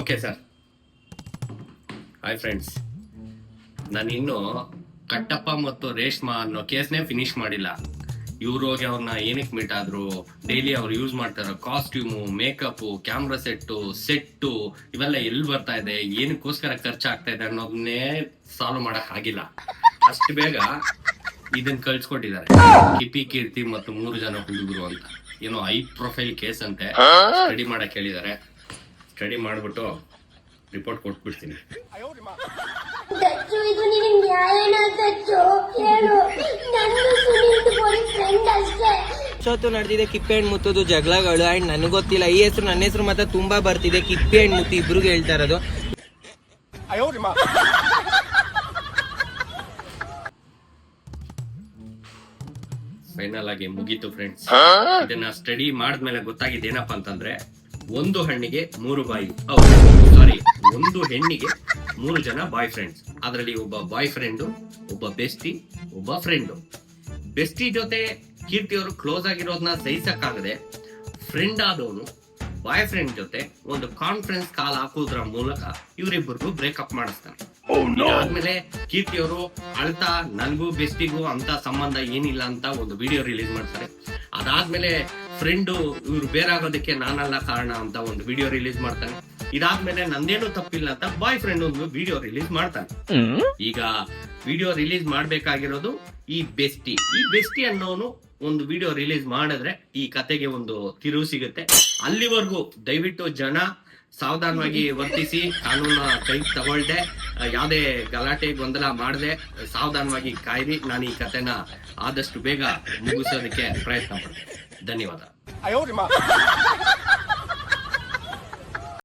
Okay sir hi friends ನಾನು ಇನ್ನು ಕಟ್ಟಪ್ಪ ಮತ್ತು ರೇಷ್ಮಾ ಅನ್ನೋ ಕೇಸ್ನೇ ಫಿನಿಶ್ ಮಾಡಿಲ್ಲ. ಇವ್ರು ಹೋಗಿ ಅವ್ರನ್ನ ಏನಕ್ಕೆ ಮೀಟ್ ಆದ್ರು ಡೈಲಿ ಅವ್ರು ಯೂಸ್ ಮಾಡ್ತಾರೋ costume makeup camera set set ಇವೆಲ್ಲ ಎಲ್ಲಿ ಬರ್ತಾ ಇದೆ ಏನಕ್ಕೋಸ್ಕರ ಖರ್ಚಾಗ್ತಾ ಇದೆ ಅನ್ನೋದನ್ನೇ ಸಾಲ್ವ್ ಮಾಡಕ್ ಆಗಿಲ್ಲ. ಅಷ್ಟು ಬೇಗ ಇದನ್ನ ಕಳ್ಸ್ಕೊಟ್ಟಿದ್ದಾರೆ. ಕಿಪಿ ಕೀರ್ತಿ ಮತ್ತು ಮೂರು ಜನ ಹುಡುಗರು ಅಂತ. ಏನೋ ಹೈ ಪ್ರೊಫೈಲ್ ಕೇಸ್ ಅಂತೆ. ಸ್ಟಡಿ ಮಾಡಕ್ ಹೇಳಿದ್ದಾರೆ. ಸ್ಟಡಿ ಮಾಡ್ಬಿಟ್ಟು ರಿಪೋರ್ಟ್ ಕೊಟ್ಬಿಡ್ತೀನಿ. ಸೊತ್ತು ಇಷ್ಟೊತ್ತು ನಡೆದಿದೆ ಕಿಪ್ಪೆ ಹಣ್ಣು ಮುತ್ತೋದು ಜಗಳಗಳು ಆ್ಯಂಡ್ ನನಗೆ ಗೊತ್ತಿಲ್ಲ. ಈ ಹೆಸರು ನನ್ನ ಹೆಸರು ಮಾತ್ರ ತುಂಬಾ ಬರ್ತಿದೆ ಕಿಪ್ಪೆ ಹಣ್ಣು ಮುತ್ತು ಇಬ್ರಿಗೆ ಹೇಳ್ತಾ ಇರೋದು. ಫೈನಲ್ ಆಗಿ ಮುಗೀತು ಫ್ರೆಂಡ್ಸ್ ಇದನ್ನ ಸ್ಟಡಿ ಮಾಡಿದ್ಮೇಲೆ ಗೊತ್ತಾಗಿದ್ದೇನಪ್ಪ ಅಂತಂದ್ರೆ ಒಂದು ಹಣ್ಣಿಗೆ ಮೂರು ಬಾಯಿ. ಸಾರಿ ಒಂದು ಹೆಣ್ಣಿಗೆ ಮೂರು ಜನ ಬಾಯ್ ಫ್ರೆಂಡ್ಸ್ ಅದರಲ್ಲಿ ಒಬ್ಬ ಬಾಯ್ ಫ್ರೆಂಡು ಒಬ್ಬ ಬೆಸ್ಟಿ ಒಬ್ಬ ಫ್ರೆಂಡ್ ಬೆಸ್ಟಿ ಜೊತೆ ಕೀರ್ತಿ ಅವರು ಕ್ಲೋಸ್ ಆಗಿರೋದನ್ನ ಸಹಿಸಕ್ಕಾಗದೆ ಫ್ರೆಂಡ್ ಆದವನು ಬಾಯ್ ಫ್ರೆಂಡ್ ಜೊತೆ ಒಂದು ಕಾನ್ಫರೆನ್ಸ್ ಕಾಲ್ ಹಾಕೋದ್ರ ಮೂಲಕ ಇವರಿಬ್ಬರಿಗೂ ಬ್ರೇಕಪ್ ಮಾಡಿಸ್ತಾನೆ. ಆದ್ಮೇಲೆ ಕೀರ್ತಿ ಅವರು ಅಳ್ತಾ ನನ್ಗೂ ಬೆಸ್ಟಿಗೂ ಅಂತ ಸಂಬಂಧ ಏನಿಲ್ಲ ಅಂತ ಒಂದು ವಿಡಿಯೋ ರಿಲೀಸ್ ಮಾಡ್ತಾರೆ. ಅದಾದ್ಮೇಲೆ ಫ್ರೆಂಡು ಇವ್ರು ಬೇರಾಗೋದಕ್ಕೆ ನಾನಲ್ಲ ಕಾರಣ ಅಂತ ಒಂದು ವಿಡಿಯೋ ರಿಲೀಸ್ ಮಾಡ್ತಾನೆ. ಇದಾದ್ಮೇಲೆ ನಂದೇನು ತಪ್ಪಿಲ್ಲ ಅಂತ ಬಾಯ್ ಫ್ರೆಂಡ್ ಒಂದು ವಿಡಿಯೋ ರಿಲೀಸ್ ಮಾಡ್ತಾನೆ. ಈಗ ವಿಡಿಯೋ ರಿಲೀಸ್ ಮಾಡ್ಬೇಕಾಗಿರೋದು ಈ ಬೆಸ್ಟಿ ಈ ಬೆಸ್ಟಿ ಅನ್ನೋನು ಒಂದು ವಿಡಿಯೋ ರಿಲೀಸ್ ಮಾಡಿದ್ರೆ ಈ ಕತೆಗೆ ಒಂದು ತಿರುವು ಸಿಗುತ್ತೆ. ಅಲ್ಲಿವರೆಗೂ ದಯವಿಟ್ಟು ಜನ ಸಾವಧಾನವಾಗಿ ವರ್ತಿಸಿ ಕಾನೂನ ಕೈ ತಗೊಳ್ದೆ ಯಾವುದೇ ಗಲಾಟೆ, ಗೊಂದಲ ಮಾಡದೆ, ಸಾವಧಾನವಾಗಿ ಕಾಯ್ದಿ ನಾನು ಈ ಕಥೆನ ಆದಷ್ಟು ಬೇಗ ಮುಗಿಸೋದಕ್ಕೆ ಪ್ರಯತ್ನ ಪಡ್ತೀನಿ. ಧನ್ಯವಾದ.